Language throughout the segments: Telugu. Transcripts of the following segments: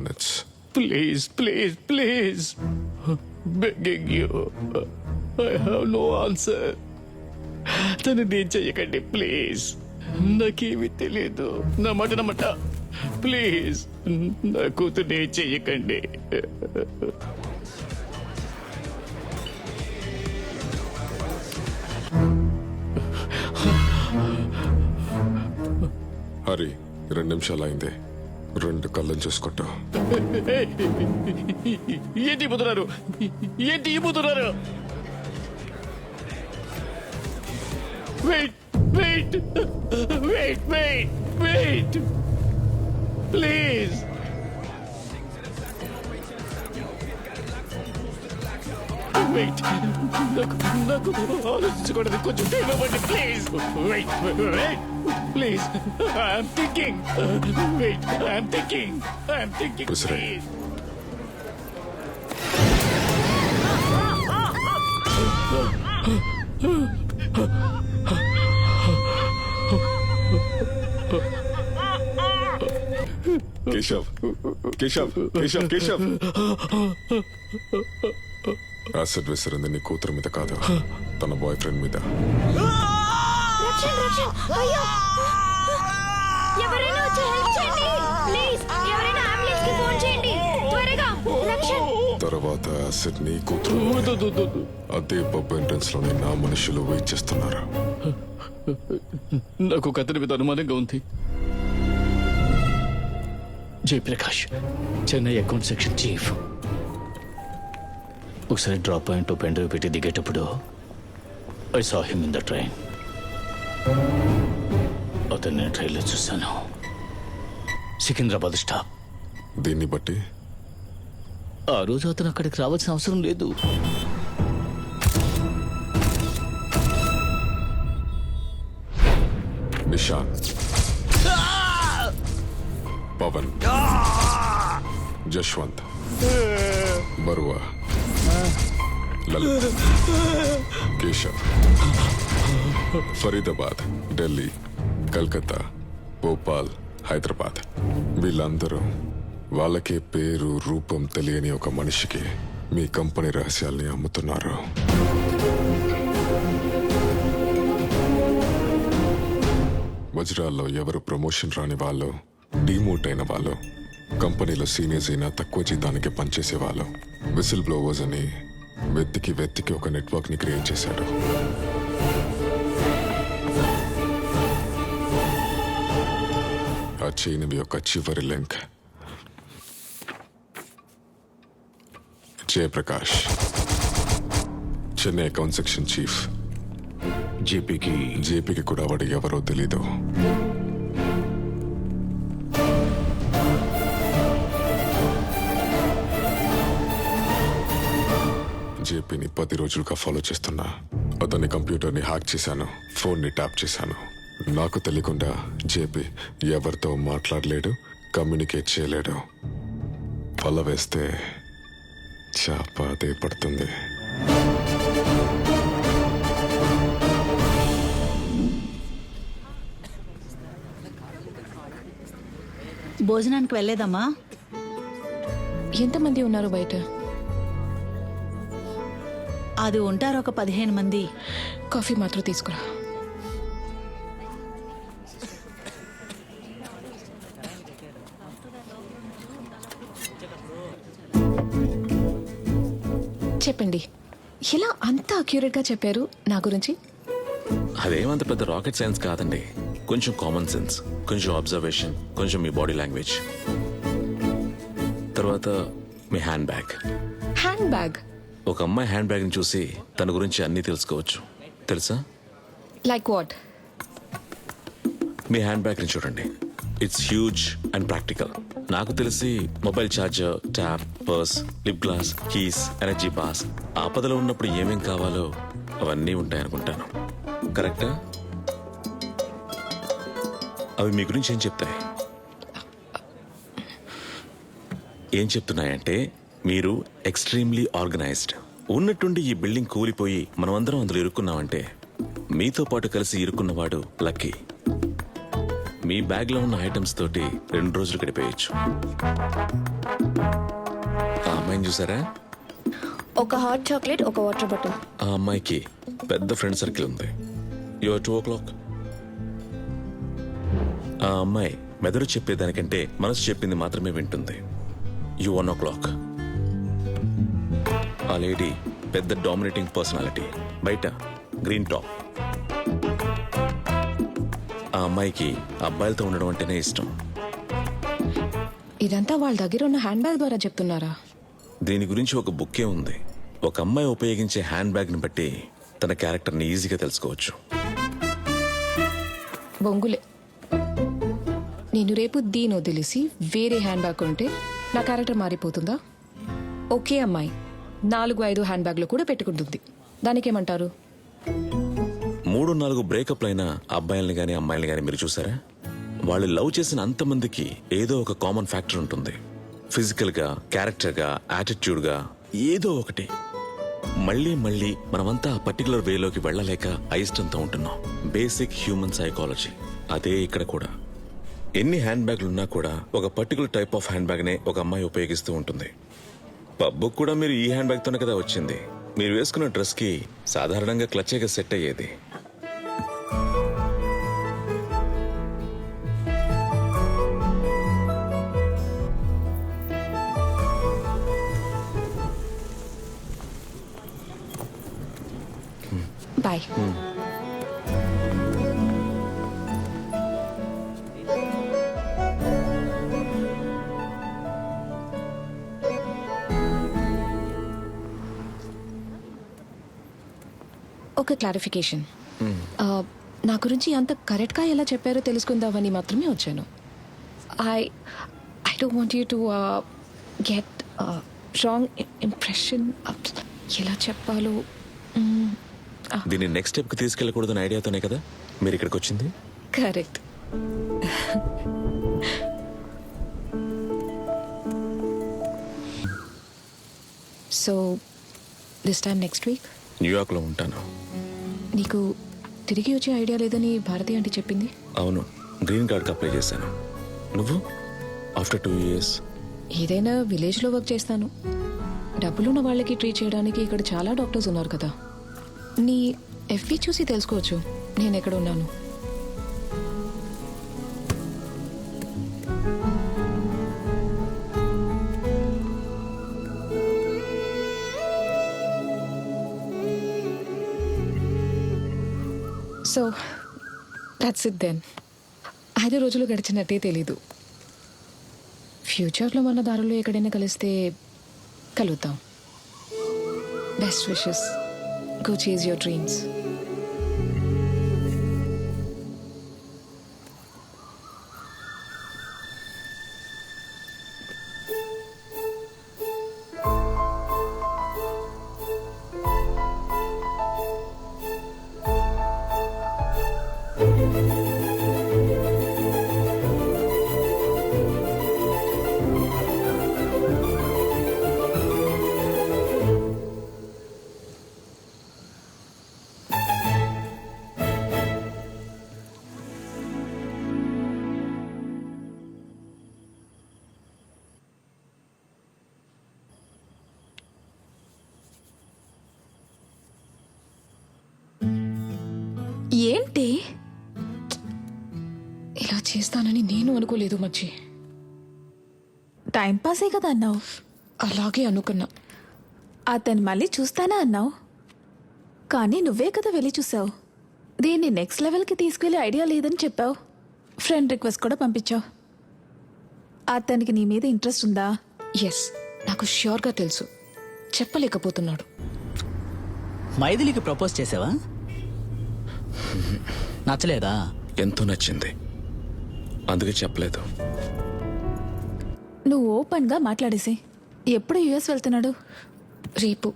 Minutes please please please begging you I have no answer తను నేను చెయ్యకండి ప్లీజ్ నాకేమీ తెలియదు నా మాట నమ్మట. ప్లీజ్ నా కూతురు చెయ్యకండి హరి రెండు నిమిషాలు అయింది. రెండు కళ్ళని చూసుకుంటా. ఏంటి పోతున్నారు ఏంటి పోతున్నారు wait wait wait wait wait please wait నాకు నాకు ఆలోచించకూడదు కొంచెం టైం ఇవ్వండి please wait wait please I'm thinking wait I'm thinking I'm thinking? Please Keshav Keshav Keshav Keshav acid విసిరింది నీ కూతురు మీద కాదు. తన బాయ్ ఫ్రెండ్ మీద. రక్షణ్ రక్షణ్. అయ్యో. ఎవరైనా వచ్చి హెల్ప్ చేయండి. ప్లీజ్ ఎవరైనా అంబులెన్స్కి ఫోన్ చేయండి. త్వరగా రక్షణ్. తర్వాత యాసిడ్ నీ కూతురు అదే పబ్ ఎంట్రన్స్లోనే నా మనుషులు వెయిట్ చేస్తున్నారు. నాకు ఒక అతని మీద అనుమానంగా ఉంది. Jayaprakash Chennai account section chief. ఒకసారి డ్రాప్ పాయింట్ పెన్ డ్రైవ్ పెట్టి దిగేటప్పుడు I saw him in the train. అతన్ని నేను ట్రైన్లో చూశాను. సికింద్రాబాద్ స్టాప్. దీన్ని బట్టి? ఆ రోజు అతను అక్కడికి రావాల్సిన అవసరం లేదు. నిషాన్. పవన్. జశ్వంత్. బరువా. లలిత్. కేశవ్. ఫరీదాబాద్ ఢిల్లీ కల్కత్తా భోపాల్ హైదరాబాద్. వీళ్ళందరూ వాళ్ళకే పేరు రూపం తెలియని ఒక మనిషికి మీ కంపెనీ రహస్యాల్ని అమ్ముతున్నారు. వజ్రాల్లో ఎవరు ప్రమోషన్ రాని వాళ్ళు డిమోట్ అయిన వాళ్ళు కంపెనీలో సీనియర్స్ అయినా తక్కువ జీతానికి పనిచేసే వాళ్ళు విసిల్ బ్లోవర్స్ అని వెతికి వెతికి ఒక నెట్వర్క్ని క్రియేట్ చేశాడు. ఆ చైన్ యొక్క చివరి link. Jayaprakash Chennai account section chief. జేపీకి జేపీకి కూడా వాడు ఎవరో తెలీదు. జేపీని పది రోజులుగా ఫాలో చేస్తున్నా. అతని కంప్యూటర్ని హ్యాక్ చేశాను. ఫోన్ని ట్యాప్ చేశాను. నాకు తెలియకుండా జేపీ ఎవరితో మాట్లాడలేడు కమ్యూనికేట్ చేయలేడు. వల వేస్తే చేప అదే పడుతుంది. భోజనానికి వెళ్ళేదమ్మా? ఎంతమంది ఉన్నారు బయట? అది ఉంటారు ఒక పదిహేను మంది. కాఫీ మాత్రం తీసుకురా. చెప్పండి ఎలా అంత అక్యూరేట్గా చెప్పారు నా గురించి? అదేమంత పెద్ద రాకెట్ సైన్స్ కాదండి. కొంచెం కామన్ సెన్స్ కొంచెం అబ్జర్వేషన్ కొంచెం మీ బాడీ లాంగ్వేజ్ తర్వాత మీ హ్యాండ్ బ్యాగ్ హ్యాండ్ బ్యాగ్ ఒక అమ్మాయి హ్యాండ్ బ్యాగ్ని చూసి తన గురించి అన్నీ తెలుసుకోవచ్చు. తెలుసా? లైక్ వాట్ మీ హ్యాండ్ బ్యాగ్ని చూడండి. ఇట్స్ హ్యూజ్ అండ్ ప్రాక్టికల్ నాకు తెలిసి mobile charger tap purse lip gloss keys energy pass ఆపదలో ఉన్నప్పుడు ఏమేం కావాలో అవన్నీ ఉంటాయనుకుంటాను. కరెక్టా అవి మీ గురించి ఏం చెప్తాయి? ఏం చెప్తున్నాయంటే మీరు ఎక్స్ట్రీమ్లీ ఆర్గనైజ్డ్ ఉన్నట్టుండి ఈ బిల్డింగ్ కూలిపోయి మనమందరం అందులో ఇరుక్కున్నామంటే మీతో పాటు కలిసి ఇరుక్కున్నవాడు లక్కీ. మీ బ్యాగ్లో ఉన్న ఐటమ్స్ తోటి రెండు రోజులు గడిపేయచ్చు. ఆ అమ్మాయిని చూసారా? ఒక హాట్ చాక్లెట్ ఒక వాటర్ బాటిల్ ఆ అమ్మాయికి పెద్ద ఫ్రెండ్ సర్కిల్ ఉంది. యువర్ టూ ఓ క్లాక్ ఆ అమ్మాయి మెదడు చెప్పేదానికంటే మనసు చెప్పింది మాత్రమే వింటుంది. యు వన్ ఓ క్లాక్ ఆ లేడీ పెద్ద డామినేటింగ్ పర్సనాలిటీ. బయట గ్రీన్ టాప్. ఆ అమ్మాయికి అబ్బాయిలతో ఉండడం అంటేనే ఇష్టం. ఇదంతా వాళ్ళ దగ్గర ఉన్న హ్యాండ్ బ్యాగ్ ద్వారా చెప్తున్నారా? దీని గురించి ఒక బుక్కే ఉంది. ఒక అమ్మాయి ఉపయోగించే హ్యాండ్ బ్యాగ్ని బట్టి తన క్యారెక్టర్ని ఈజీగా తెలుసుకోవచ్చు. బొంగులే. నేను రేపు దీని వదిలేసి వేరే హ్యాండ్ బ్యాగ్ కొంటే నా క్యారెక్టర్ మారిపోతుందా? ఒకే అమ్మాయి. నాలుగు ఐదు హ్యాండ్ బ్యాగ్లు కూడా పెట్టుకుంటుంది. దానికేమంటారు? మూడు నాలుగు బ్రేకప్ అయిన అబ్బాయిల్ని కానీ అమ్మాయిల్ని కానీ మీరు చూసారా? వాళ్ళు లవ్ చేసిన అంతమందికి ఏదో ఒక కామన్ ఫ్యాక్టర్ ఉంటుంది. ఫిజికల్గా క్యారెక్టర్గా యాటిట్యూడ్గా ఏదో ఒకటి. మళ్ళీ మళ్ళీ మనమంతా ఆ పర్టికులర్ వేలోకి వెళ్ళలేక అయిష్టంతో ఉంటున్నాం. Basic human psychology. అదే ఇక్కడ కూడా. ఎన్ని హ్యాండ్ బ్యాగ్లు ఉన్నా కూడా ఒక పర్టికులర్ టైప్ ఆఫ్ హ్యాండ్ బ్యాగ్నే ఒక అమ్మాయి ఉపయోగిస్తూ ఉంటుంది. పబ్బుకు కూడా మీరు ఈ హ్యాండ్ బ్యాగ్ తోనే కదా వచ్చింది. మీరు వేసుకున్న డ్రెస్కి సాధారణంగా క్లచ్గా సెట్ అయ్యేది. బాయ్. ఒక క్లారిఫికేషన్ నా గురించి అంత కరెక్ట్గా ఎలా చెప్పారో తెలుసుకుందామని మాత్రమే వచ్చాను. I I don't want you to get wrong impression ఎలా చెప్పాలో. మ్, దీన్ని నెక్స్ట్ స్టెప్కి తీసుకెళ్ళకూడదని ఐడియాతోనే కదా మీరు ఇక్కడికి వచ్చింది? Correct so this time next week న్యూయార్క్లో ఉంటాను. నీకు తిరిగి వచ్చే ఐడియా లేదని భారతి ఆంటీ చెప్పింది? అవును. గ్రీన్ కార్డ్ అప్లై చేశాను. నువ్వు? After two years. ఏదైనా విలేజ్లో వర్క్ చేస్తాను. డబ్బులున్న వాళ్ళకి ట్రీట్ చేయడానికి ఇక్కడ చాలా డాక్టర్స్ ఉన్నారు కదా. నీ ఎఫ్బి చూసి తెలుసుకోవచ్చు. నేను ఎక్కడ ఉన్నాను? సో దట్స్ ఇట్ దెన్ ఐదు రోజులు గడిచినట్టే తెలీదు. ఫ్యూచర్లో మన దారులు ఎక్కడైనా కలిస్తే కలుగుతాం best wishes go chase your dreams ఏంటి? ఇలా చేస్తానని నేను అనుకోలేదు మచ్చి టైం పాసే కదా అన్నావు? అలాగే అనుకున్నా. అతను మళ్ళీ చూస్తానా అన్నావు? కానీ నువ్వే కదా వెళ్ళి చూసావు. దీన్ని నెక్స్ట్ లెవెల్కి తీసుకెళ్ళే ఐడియా లేదని చెప్పావు. ఫ్రెండ్ రిక్వెస్ట్ కూడా పంపించావు. అతనికి నీ మీద ఇంట్రెస్ట్ ఉందా? ఎస్ నాకు ష్యూర్గా తెలుసు. చెప్పలేకపోతున్నాడు. మైథిలికి ప్రపోజ్ చేసావా? నచ్చలేదా? ఎంతో నచ్చింది. అందుకే చెప్పలేదు. నువ్వు ఓపెన్గా మాట్లాడేసి ఎప్పుడు యుఎస్ వెళ్తున్నాడు? రేపు.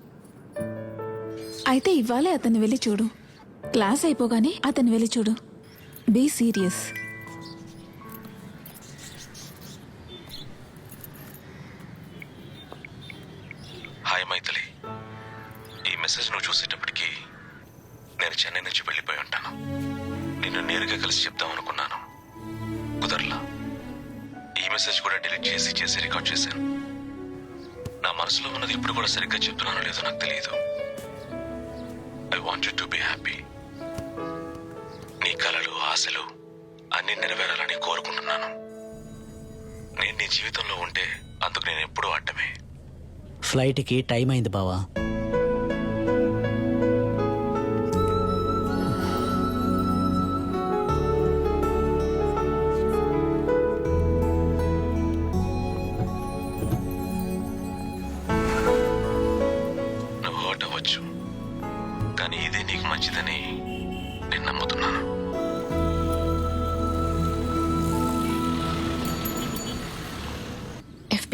అయితే ఇవ్వాలే అతన్ని వెళ్ళి చూడు. క్లాస్ అయిపోగానే అతన్ని వెళ్ళి చూడు. Be serious. హాయ్ మైథిలి. ఈ మెసేజ్ నువ్వు చూసేటప్పటికి నేను చెన్నై నుంచి వెళ్ళిపోయి ఉంటాను. నిన్ను నేరుగా కలిసి చెప్దాం అనుకున్నాను. కుదరలా. ఈ మెసేజ్ కూడా డిలీట్ చేసి చేసి రికార్డ్ చేశాను. నా మనసులో ఉన్నది ఇప్పుడు కూడా సరిగ్గా చెప్తున్నానో లేదో నాకు తెలియదు. I want to be happy నీ కలలు ఆశలు అన్ని నెరవేరాలని కోరుకుంటున్నాను. నేను నీ జీవితంలో ఉంటే అందుకు నేను ఎప్పుడూ అడ్డమే. ఫ్లైట్కి టైం అయింది బావా.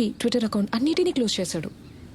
చెప్పి ట్విట్టర్ అకౌంట్ అన్నిటినీ క్లోజ్ చేశాడు.